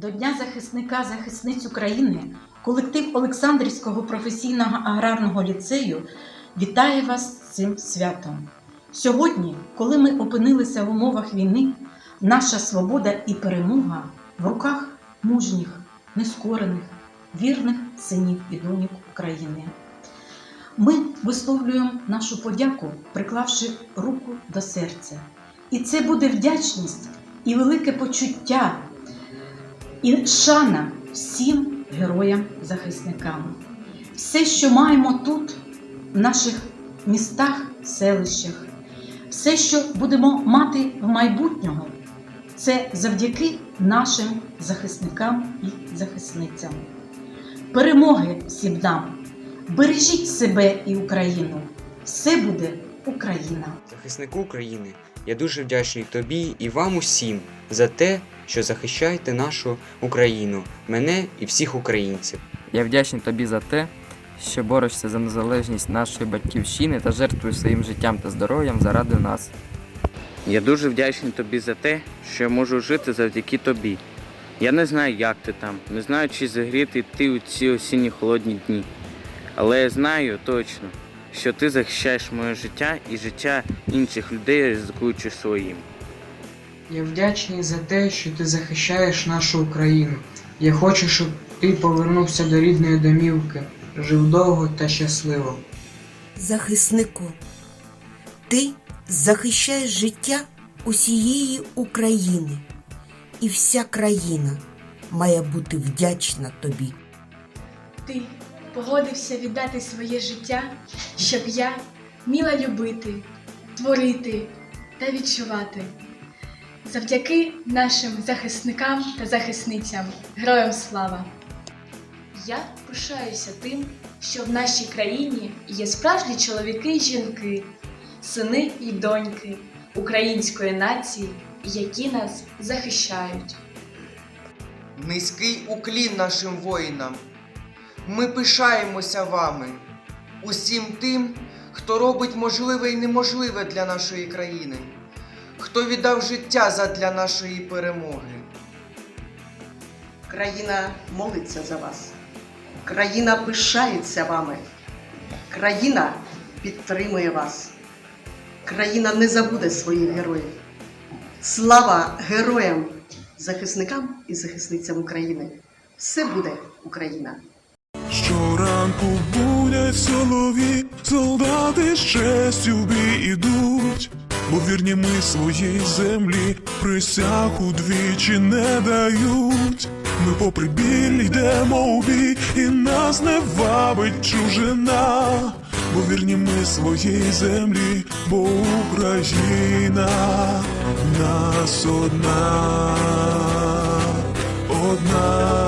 До Дня захисника захисниць України колектив Олександрівського професійного аграрного ліцею вітає вас з цим святом. Сьогодні, коли ми опинилися в умовах війни, наша свобода і перемога в руках мужніх, нескорених, вірних синів і доньок України. Ми висловлюємо нашу подяку, приклавши руку до серця. І це буде вдячність і велике почуття, і шана всім героям-захисникам. Все, що маємо тут, в наших містах, селищах, все, що будемо мати в майбутнього, це завдяки нашим захисникам і захисницям. Перемоги всім нам! Бережіть себе і Україну! Все буде Україна! Захиснику України, я дуже вдячний тобі і вам усім за те, що захищаєте нашу Україну, мене і всіх українців. Я вдячний тобі за те, що борешся за незалежність нашої батьківщини та жертвуєш своїм життям та здоров'ям заради нас. Я дуже вдячний тобі за те, що я можу жити завдяки тобі. Я не знаю, як ти там, не знаю, чи загріти ти у ці осінні холодні дні. Але я знаю точно, що ти захищаєш моє життя і життя інших людей, ризикуючи своїм. Я вдячний за те, що ти захищаєш нашу Україну. Я хочу, щоб ти повернувся до рідної домівки, жив довго та щасливо. захиснику. Ти захищаєш життя усієї України, і вся країна має бути вдячна тобі. Ти погодився віддати своє життя, щоб я вміла любити, творити та відчувати. Завдяки нашим захисникам та захисницям, героям слава! Я пишаюся тим, що в нашій країні є справжні чоловіки і жінки, сини і доньки української нації, які нас захищають. Низький уклін нашим воїнам. Ми пишаємося вами, усім тим, хто робить можливе і неможливе для нашої країни, хто віддав життя задля нашої перемоги. Країна молиться за вас. Країна пишається вами. Країна підтримує вас. Країна не забуде своїх героїв. Слава героям, захисникам і захисницям України! Все буде Україна! Щоранку будять солові, солдати з честю в бій ідуть, бо вірні ми своїй землі присягу двічі не дають. Ми попри біль йдемо у бій, і нас не вабить чужина, бо вірні ми своїй землі, бо Україна нас одна, одна.